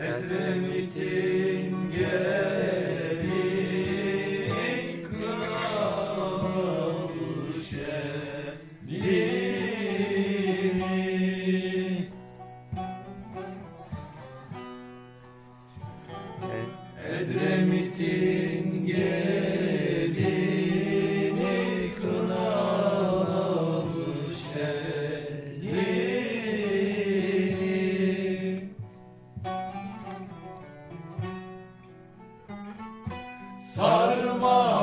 Edremit'in gelin ekran Edremit'in gelin sarma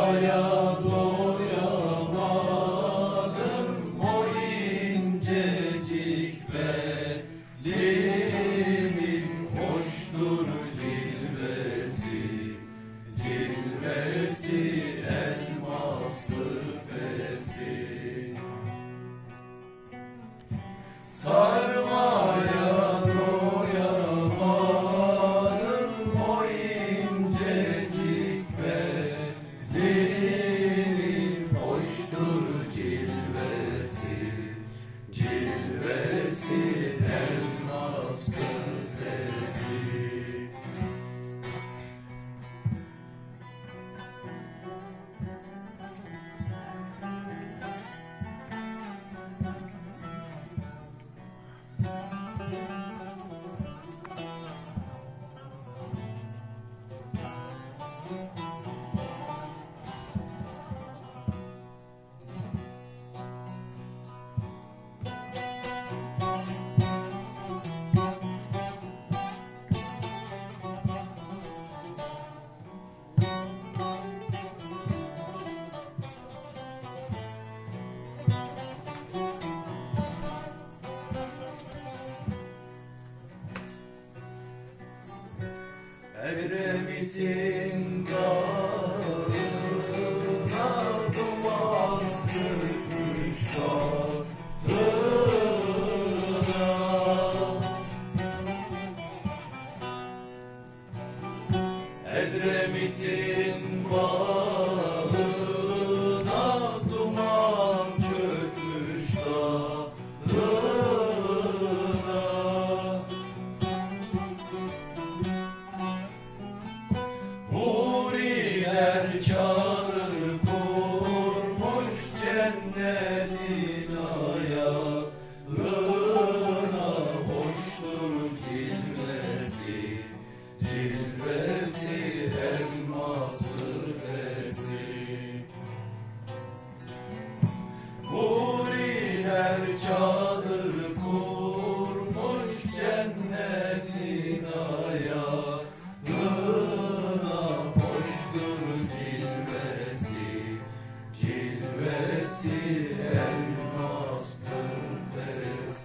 Edremit'in dağına duman çökmüş dağına Edremit'in bağına Amen.